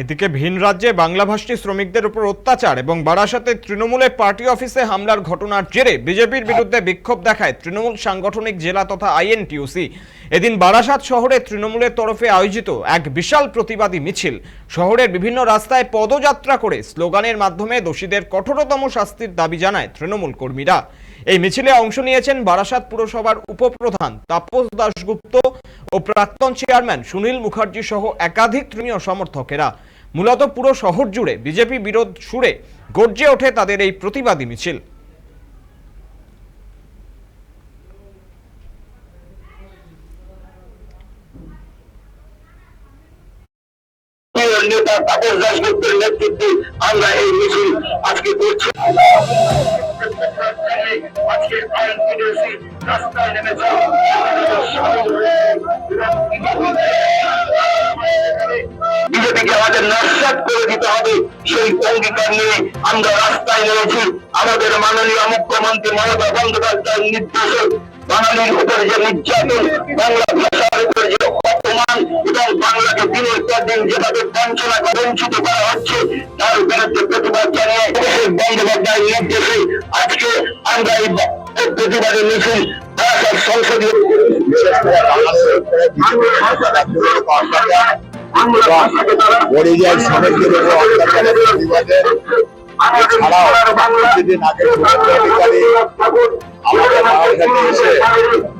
এদিকে ভিন রাজ্যে বাংলাভাষী শ্রমিকদের উপর অত্যাচার এবং বারাসাতে তৃণমূলের পার্টি অফিসে হামলার ঘটনার জেরে বিজেপির বিরুদ্ধে বিক্ষোভ দেখায় তৃণমূল সাংগঠনিক জেলা তথা আইএনটিউসি। এদিন বারাসাত শহরে তৃণমূলের তরফে আয়োজিত এক বিশাল প্রতিবাদী মিছিল। শহরের বিভিন্ন রাস্তায় পদযাত্রা করে স্লোগানের মাধ্যমে দোষীদের কঠোরতম শাস্তির দাবি জানায় তৃণমূল কর্মীরা। এই মিছিলে অংশ নিয়েছেন বারাসাত পুরসভার উপপ্রধান তাপস দাশগুপ্ত ও প্রাক্তন চেয়ারম্যান সুনীল মুখার্জি সহ একাধিক তৃণীয় সমর্থকেরা। মূলত পুরো শহর জুড়ে বিজেপি বিরোধ সুরে গর্জে ওঠে তাদের এই প্রতিবাদী মিছিল। নেতা তাপস দাসগুপ্তের নেতৃত্বে আমরা এই মিছিল আজকে করছি। আজকে আইএনটিডিসি রাস্তায় নেমেছে বিজেপিকে আমাদের নস্বাত করে দিতে হবে। সেই অঙ্গীকার নিয়ে আমরা রাস্তায় নেমেছি। আমাদের মাননীয় মুখ্যমন্ত্রী মমতা বন্দ্যোপাধ্যায়ের নির্দেশে বাঙালির উপর যে নির্যাতন, বাংলা ভাষার উপর যে অপমান এবং বাংলাকে দিনের পর দিন যেভাবে বঞ্চনা বঞ্চিত করা হচ্ছে, তার বিরুদ্ধে প্রতিবাদ জানিয়ে অভিষেক বন্দ্যোপাধ্যায়ের নির্দেশে আজকে আমরা এই প্রতিবাদে মিছিল সংসদীয় বাংলা ভাষাকে শ্রমিকদের আমাদের